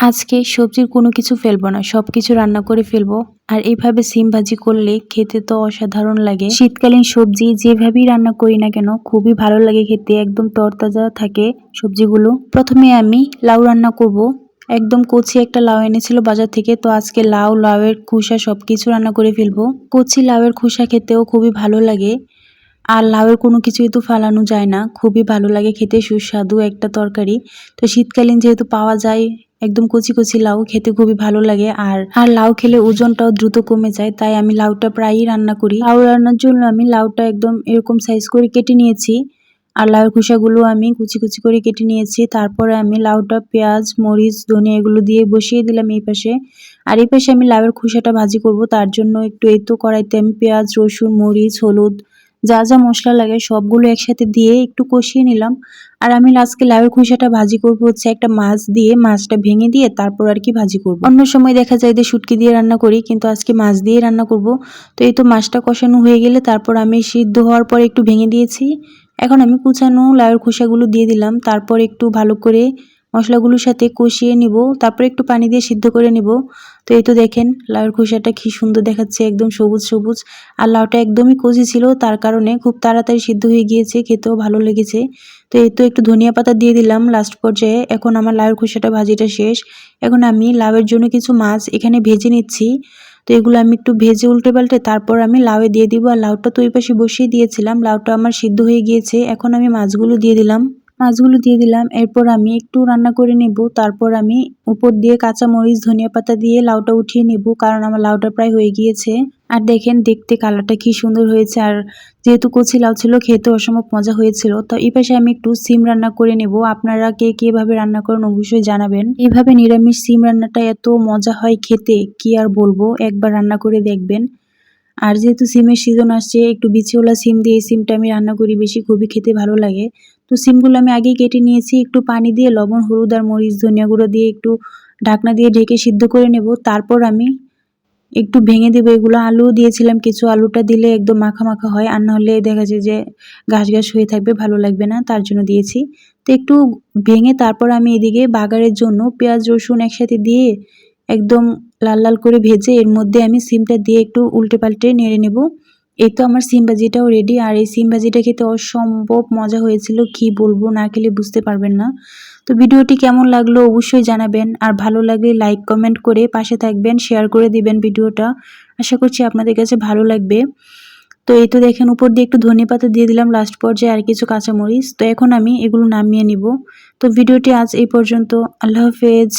আজকে সবজির কোনো কিছু ফেলব না সব কিছু রান্না করে ফেলব। আর এইভাবে সিম ভাজি করলে খেতে তো অসাধারণ লাগে। শীতকালীন সবজি যেভাবেই রান্না করি না কেন, খুবই ভালো লাগে খেতে, একদম তরতাজা থাকে সবজিগুলো। প্রথমে আমি লাউ রান্না করব। একদম কচি একটা লাউ এনেছিল বাজার থেকে, তো আজকে লাউ, লাউয়ের খোসা সব কিছু রান্না করে ফেলব। কচি লাউয়ের খোসা খেতেও খুবই ভালো লাগে। আর লাউয়ের কোনো কিছুই তো ফালানো যায় না, খুবই ভালো লাগে খেতে, সুস্বাদু একটা তরকারি। তো শীতকালীন যেহেতু পাওয়া যায় একদম কচি কচি লাউ খেতে খুবই ভালো লাগে। আর আর লাউ খেলে ওজনটাও দ্রুত কমে যায়, তাই আমি লাউটা প্রায়ই রান্না করি। লাউ রান্নার জন্য আমি লাউটা একদম এরকম সাইজ করে কেটে নিয়েছি। আর লাউয়ের খোসাগুলো আমি কুচি কুচি করে কেটে নিয়েছি। তারপরে আমি লাউটা পেঁয়াজ, মরিচ, ধনিয়া এগুলো দিয়ে বসিয়ে দিলাম এই পাশে। আর এই পাশে আমি লাউয়ের খোসাটা ভাজি করব। তার জন্য একটু এই তো কড়াইতে আমি পেঁয়াজ, রসুন, মরিচ, হলুদ যা যা মশলা লাগে সবগুলো একসাথে দিয়ে একটু কষিয়ে নিলাম। আর আমি আজকে লাউয়ের খোসাটা ভাজি করব হচ্ছে একটা মাছ দিয়ে, মাছটা ভেঙে দিয়ে তারপর আর কি ভাজি করব। অন্য সময় দেখা যায় যে শুটকি দিয়ে রান্না করি, কিন্তু আজকে মাছ দিয়ে রান্না করব। তো এই তো মাছটা কষানো হয়ে গেলে তারপর আমি সিদ্ধ হওয়ার পরে একটু ভেঙে দিয়েছি। এখন আমি কুচানো লাউয়ের খোসাগুলো দিয়ে দিলাম। তারপর একটু ভালো করে মশলাগুলোর সাথে কষিয়ে নিব, তারপরে একটু পানি দিয়ে সিদ্ধ করে নিব। তো এই তো দেখেন, লাউয়ের খোসাটা কি সুন্দর দেখাচ্ছে, একদম সবুজ সবুজ। আর লাউটা একদমই কচি ছিল, তার কারণে খুব তাড়াতাড়ি সিদ্ধ হয়ে গিয়েছে, খেতেও ভালো লেগেছে। তো এই তো একটু ধনিয়া পাতা দিয়ে দিলাম লাস্ট পর্যায়ে। এখন আমার লাউয়ের খোসাটা ভাজিটা শেষ। এখন আমি লাউয়ের জন্য কিছু মাছ এখানে ভেজে নিচ্ছি। তো এগুলো আমি একটু ভেজে উল্টে পাল্টে তারপর আমি লাউয়ে দিয়ে দিব। আর লাউটা তো ওই পাশে বসিয়ে দিয়েছিলাম, লাউটা আমার সিদ্ধ হয়ে গিয়েছে। এখন আমি মাছগুলো দিয়ে দিলাম। মাছগুলো দিয়ে দিলাম। এরপর আমি একটু রান্না করে নেব। তারপর আমি উপর দিয়ে কাঁচা মরিচ, ধনিয়া পাতা দিয়ে লাউটা উঠিয়ে নেব, কারণ আমার লাউটা প্রায় হয়ে গিয়েছে। আর দেখেন, দেখতে কালারটা কি সুন্দর হয়েছে। আর যেহেতু কচি লাউ ছিল, খেতে অসম্ভব মজা হয়েছিল। তো এই পাশে আমি একটু সিম রান্না করে নেব। আপনারা কে কীভাবে রান্না করেন অবশ্যই জানাবেন। এইভাবে নিরামিষ সিম রান্নাটা এত মজা হয় খেতে, কি আর বলব? একবার রান্না করে দেখবেন। আর যেহেতু সিমের সিজন আসছে, একটু বিচিওলা সিম দিয়ে এই সিমটা আমি রান্না করি, বেশি খুবই খেতে ভালো লাগে। তো সিমগুলো আমি আগেই কেটে নিয়েছি, একটু পানি দিয়ে লবণ, হলুদ আর মরিচ, ধনিয়া গুঁড়ো দিয়ে একটু ঢাকনা দিয়ে ঢেকে সিদ্ধ করে নেব। তারপর আমি একটু ভেঙে দেবো এগুলো। আলু দিয়েছিলাম, কিছু আলুটা দিলে একদম মাখা মাখা হয়, আর নাহলে দেখা যায় যে ঘাস ঘাস হয়ে থাকবে, ভালো লাগবে না, তার জন্য দিয়েছি। তো একটু ভেঙে তারপর আমি এদিকে বাগারের জন্য পেঁয়াজ, রসুন একসাথে দিয়ে একদম লাল লাল করে ভেজে এর মধ্যে আমি সিমটা দিয়ে একটু উল্টে পাল্টে নেড়ে নেব। এই তো আমার সিম ভাজিটাও রেডি আর এই সিম ভাজিটা খেতে অসম্ভব মজা হয়েছিল, কি বলব না খেলে বুঝতে পারবেন না। তো ভিডিওটি কেমন লাগল অবশ্যই জানাবেন, আর ভালো লাগলে লাইক কমেন্ট করে পাশে থাকবেন শেয়ার করে দিবেন ভিডিওটা। আশা করছি আপনাদের কাছে ভালো লাগবে। তো এই তো দেখেন, উপর দিয়ে একটু ধনে পাতা দিয়ে দিলাম লাস্ট পর্যায়ে, আর কিছু কাঁচামরিচ। তো এখন আমি এগুলো নামিয়ে নিব। তো ভিডিওটি আজ এই পর্যন্ত, আল্লাহ হাফেজ।